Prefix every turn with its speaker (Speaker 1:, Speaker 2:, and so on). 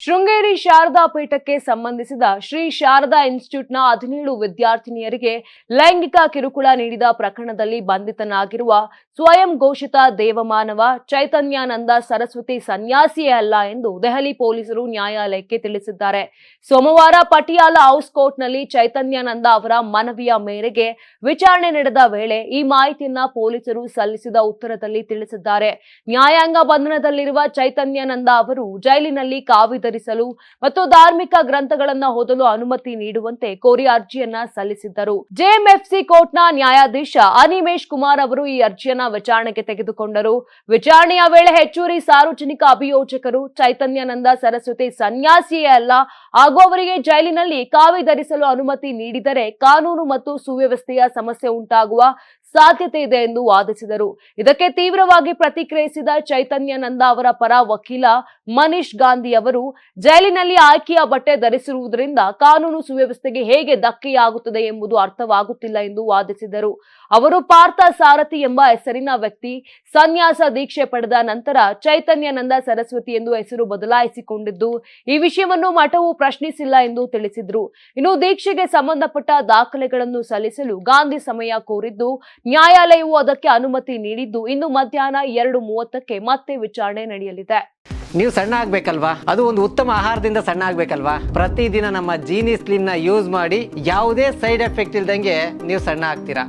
Speaker 1: ಶೃಂಗೇರಿ ಶಾರದಾ ಪೀಠಕ್ಕೆ ಸಂಬಂಧಿಸಿದ ಶ್ರೀ ಶಾರದಾ ಇನ್ಸ್ಟಿಟ್ಯೂಟ್ನ ಹದಿನೇಳು ವಿದ್ಯಾರ್ಥಿನಿಯರಿಗೆ ಲೈಂಗಿಕ ಕಿರುಕುಳ ನೀಡಿದ ಪ್ರಕರಣದಲ್ಲಿ ಬಂಧಿತನಾಗಿರುವ ಸ್ವಯಂ ಘೋಷಿತ ದೇವಮಾನವ ಚೈತನ್ಯಾನಂದ ಸರಸ್ವತಿ ಸನ್ಯಾಸಿಯೇ ಅಲ್ಲ ಎಂದು ದೆಹಲಿ ಪೊಲೀಸರು ನ್ಯಾಯಾಲಯಕ್ಕೆ ತಿಳಿಸಿದ್ದಾರೆ. ಸೋಮವಾರ ಪಟಿಯಾಲ ಹೌಸ್ ಕೋರ್ಟ್ನಲ್ಲಿ ಚೈತನ್ಯಾನಂದ ಅವರ ಮನವಿಯ ಮೇರೆಗೆ ವಿಚಾರಣೆ ನಡೆದ ವೇಳೆ ಈ ಮಾಹಿತಿಯನ್ನ ಪೊಲೀಸರು ಸಲ್ಲಿಸಿದ ಉತ್ತರದಲ್ಲಿ ತಿಳಿಸಿದ್ದಾರೆ. ನ್ಯಾಯಾಂಗ ಬಂಧನದಲ್ಲಿರುವ ಚೈತನ್ಯಾನಂದ ಅವರು ಜೈಲಿನಲ್ಲಿ ಕಾವಿ ಧರಿಸಲು ಮತ್ತು ಧಾರ್ಮಿಕ ಗ್ರಂಥಗಳನ್ನ ಓದಲು ಅನುಮತಿ ನೀಡುವಂತೆ ಕೋರಿ ಅರ್ಜಿಯನ್ನ ಸಲ್ಲಿಸಿದ್ದರು. ಜೆಎಂಎಫ್ಸಿ ಕೋರ್ಟ್ನ ನ್ಯಾಯಾಧೀಶ ಅನಿಮೇಶ್ ಕುಮಾರ್ ಅವರು ಈ ಅರ್ಜಿಯನ್ನ ವಿಚಾರಣೆಗೆ ತೆಗೆದುಕೊಂಡರು. ವಿಚಾರಣೆಯ ವೇಳೆ ಹೆಚ್ಚುವರಿ ಸಾರ್ವಜನಿಕ ಅಭಿಯೋಜಕರು ಚೈತನ್ಯಾನಂದ ಸರಸ್ವತಿ ಸನ್ಯಾಸಿಯೇ ಅಲ್ಲ ಹಾಗೂ ಅವರಿಗೆ ಜೈಲಿನಲ್ಲಿ ಕಾವಿ ಧರಿಸಲು ಅನುಮತಿ ನೀಡಿದರೆ ಕಾನೂನು ಮತ್ತು ಸುವ್ಯವಸ್ಥೆಯ ಸಮಸ್ಯೆ ಉಂಟಾಗುವ ಸಾಧ್ಯತೆ ಇದೆ ಎಂದು ವಾದಿಸಿದರು. ಇದಕ್ಕೆ ತೀವ್ರವಾಗಿ ಪ್ರತಿಕ್ರಿಯಿಸಿದ ಚೈತನ್ಯಾನಂದ ಅವರ ಪರ ವಕೀಲ ಮನೀಶ್ ಗಾಂಧಿ ಅವರು, ಜೈಲಿನಲ್ಲಿ ಆಯ್ಕೆಯ ಬಟ್ಟೆ ಧರಿಸಿರುವುದರಿಂದ ಕಾನೂನು ಸುವ್ಯವಸ್ಥೆಗೆ ಹೇಗೆ ಧಕ್ಕೆಯಾಗುತ್ತದೆ ಎಂಬುದು ಅರ್ಥವಾಗುತ್ತಿಲ್ಲ ಎಂದು ವಾದಿಸಿದರು. ಅವರು, ಪಾರ್ಥ ಸಾರಥಿ ಎಂಬ ಹೆಸರಿನ ವ್ಯಕ್ತಿ ಸನ್ಯಾಸ ದೀಕ್ಷೆ ಪಡೆದ ನಂತರ ಚೈತನ್ಯಾನಂದ ಸರಸ್ವತಿ ಎಂದು ಹೆಸರು ಬದಲಾಯಿಸಿಕೊಂಡಿದ್ದು, ಈ ವಿಷಯವನ್ನು ಮಠವು ಪ್ರಶ್ನಿಸಿಲ್ಲ ಎಂದು ತಿಳಿಸಿದ್ರು. ಇನ್ನು ದೀಕ್ಷೆಗೆ ಸಂಬಂಧಪಟ್ಟ ದಾಖಲೆಗಳನ್ನು ಸಲ್ಲಿಸಲು ಗಾಂಧಿ ಸಮಯ ಕೋರಿದ್ದು ನ್ಯಾಯಾಲಯವು ಅದಕ್ಕೆ ಅನುಮತಿ ನೀಡಿದ್ದು ಇನ್ನು ಮಧ್ಯಾಹ್ನ ಎರಡು ಮೂವತ್ತಕ್ಕೆ ಮತ್ತೆ ವಿಚಾರಣೆ ನಡೆಯಲಿದೆ.
Speaker 2: ನೀವು ಸಣ್ಣ ಆಗ್ಬೇಕಲ್ವಾ? ಅದು ಒಂದು ಉತ್ತಮ ಆಹಾರದಿಂದ ಸಣ್ಣ ಆಗ್ಬೇಕಲ್ವಾ? ಪ್ರತಿದಿನ ನಮ್ಮ ಜೀನಿ ಸ್ಲಿಮ್ನ ಯೂಸ್ ಮಾಡಿ ಯಾವುದೇ ಸೈಡ್ ಎಫೆಕ್ಟ್ ಇಲ್ದಂಗೆ ನೀವು ಸಣ್ಣ ಆಗ್ತೀರಾ?